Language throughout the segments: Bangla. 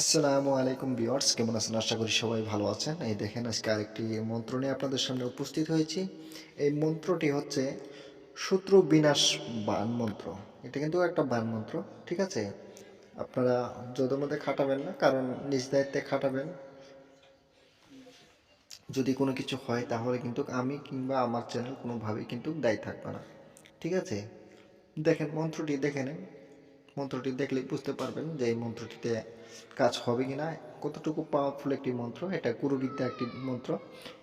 আসসালামু আলাইকুম ভিউয়ার্স, কেমন আছেন? আশা করি সবাই ভালো আছেন। এই দেখেন, আজকে আরেকটি মন্ত্র নিয়ে আপনাদের সামনে উপস্থিত হয়েছি। এই মন্ত্রটি হচ্ছে শত্রু বিনাশ বান মন্ত্র। এটা কিন্তু একটা বান মন্ত্র, ঠিক আছে? আপনারা যদের মধ্যে খাটাবেন না, কারণ নিজ দায়িত্বে খাটাবেন। যদি কোনো কিছু হয়, তাহলে কিন্তু আমি কিংবা আমার চ্যানেল কোনোভাবেই কিন্তু দায়ী থাকবে না, ঠিক আছে? দেখেন, মন্ত্রটি দেখে নেন। মন্ত্রটি দেখলেই বুঝতে পারবেন যে এই মন্ত্রটিতে কাজ হবে কি না কতটুকু পাওয়ারফুল একটি মন্ত্র, এটা গুরুবিদ্যা একটি মন্ত্র।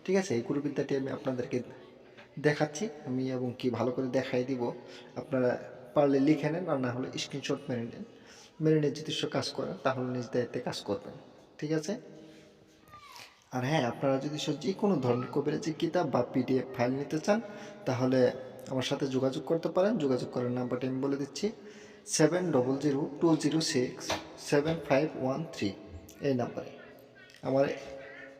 ঠিক আছে, এই গুরুবিদ্যাটি আমি আপনাদেরকে দেখাচ্ছি, আমি এবং কি ভালো করে দেখাই দিব। আপনারা পারলে লিখে নেন আর না হলে স্ক্রিনশট মেরে নেন। মেরে নিয়ে যদি কাজ করেন তাহলে নিজ দায়িত্বে কাজ করবেন। ঠিক আছে? আর হ্যাঁ আপনারা যদি সব যে কোনো ধরনের কবিরাজি কিতাব বা পিডিএফ ফাইল নিতে চান, তাহলে আমার সাথে যোগাযোগ করতে পারেন। যোগাযোগ করার নাম্বারটি আমি বলে দিচ্ছি। Seven double zero two zero six seven five one three এই নাম্বারে। আমার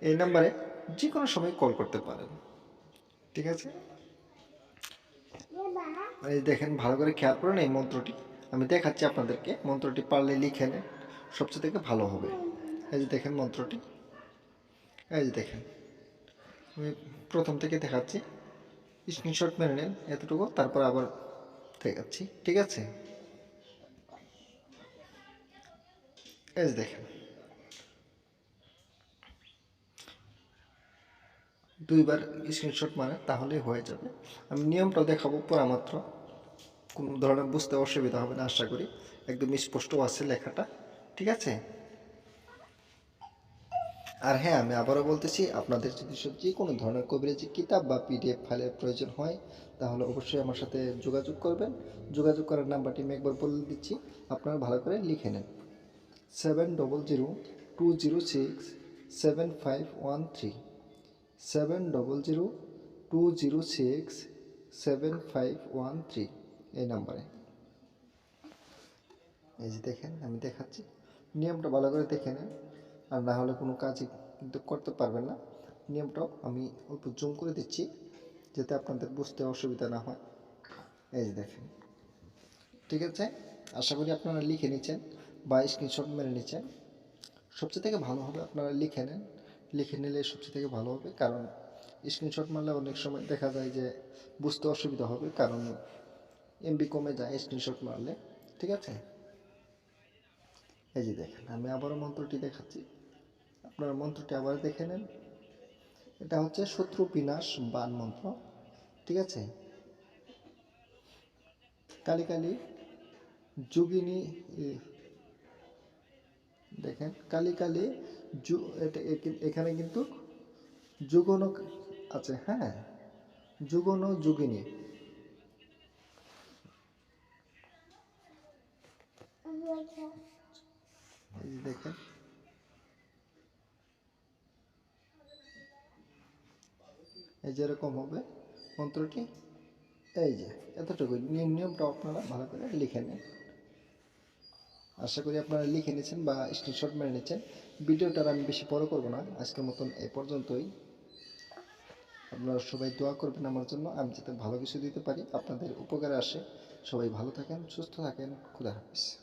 এই নাম্বারে যে কোনো সময় কল করতে পারেন। ঠিক আছে? এই দেখেন, ভালো করে খেয়াল করেন এই মন্ত্রটি। আমি দেখাচ্ছি আপনাদেরকে। মন্ত্রটি পারলে লিখে নেন। সবচেয়ে থেকে ভালো হবে। এই যে দেখেন মন্ত্রটি। এই যে দেখেন। আমি প্রথম থেকে দেখাচ্ছি। স্ক্রিনশট মেনে নেন এতটুকু, তারপর আবার দেখাচ্ছি। ঠিক আছে? এই দেখেন দুইবার স্ক্রিনশট মানে তাহলেই হয়ে যাবে। আমি নিয়মটা দেখাবো পড়া মাত্র। কোনো ধরনের বুঝতে অসুবিধা হবে না, আশা করি। একদম স্পষ্ট আছে লেখাটা, ঠিক আছে? আর হ্যাঁ আমি আবারও বলতেছি, আপনাদের যদি সব যে কোনো ধরনের কবিরাজি কিতাব বা পিডিএফ ফাইলের প্রয়োজন হয়, তাহলে অবশ্যই আমার সাথে যোগাযোগ করবেন। যোগাযোগ করার নাম্বারটি আমি একবার বলে দিচ্ছি। আপনারা ভালো করে লিখে নেন। Seven double zero two zero six seven five one three seven double zero two zero six seven five one three এই নাম্বারে। এই যে দেখেন, আমি দেখাচ্ছি। নিয়মটা ভালো করে দেখে নেন, আর না হলে কোনো কাজই কিন্তু করতে পারবেন না। নিয়মটাও আমি অল্প জুম করে দিচ্ছি, যাতে আপনাদের বুঝতে অসুবিধা না হয়। এই যে দেখেন, ঠিক আছে? আশা করি আপনারা লিখে নিচ্ছেন বা স্ক্রিনশট মেরে নিচ্ছেন। সবচেয়ে থেকে ভালো হবে আপনারা লিখে নেন। লিখে নিলে সবচেয়ে থেকে ভালো হবে। কারণ স্ক্রিনশট মারলে অনেক সময় দেখা যায় যে বুঝতে অসুবিধা হবে। কারণ এমবি কমে যায় স্ক্রিনশট মারলে। ঠিক আছে? এই যে দেখেন, আমি আবারও মন্ত্রটি দেখাচ্ছি। আপনারা মন্ত্রটি আবার দেখে নেন। এটা হচ্ছে শত্রু বিনাশ বান মন্ত্র। ঠিক আছে? কালি কালি যোগিনী দেখেন, কালি কালি যু- এটা- এখানে কিন্তু যুগন আছে হ্যাঁ? যুগন যোগিনী। দেখেন। এই যেরকম হবে, মন্ত্রটি। এই যে এতটুকু নিয়ম, নিয়মটা আপনারা ভালো করে লিখে নেন। আশা করি আপনারা লিখে নিয়েছেন বা স্ক্রিনশট মেরে নিয়েছেন। ভিডিওটা আর আমি বেশি বড় করব না। আজকের মতন এ পর্যন্তই। আপনারা সবাই দোয়া করবেন আমার জন্য। আমি যাতে ভালো কিছু দিতে পারি, আপনাদের উপকারে আসে। সবাই ভালো থাকেন, সুস্থ থাকেন। খুদা হাফিজ।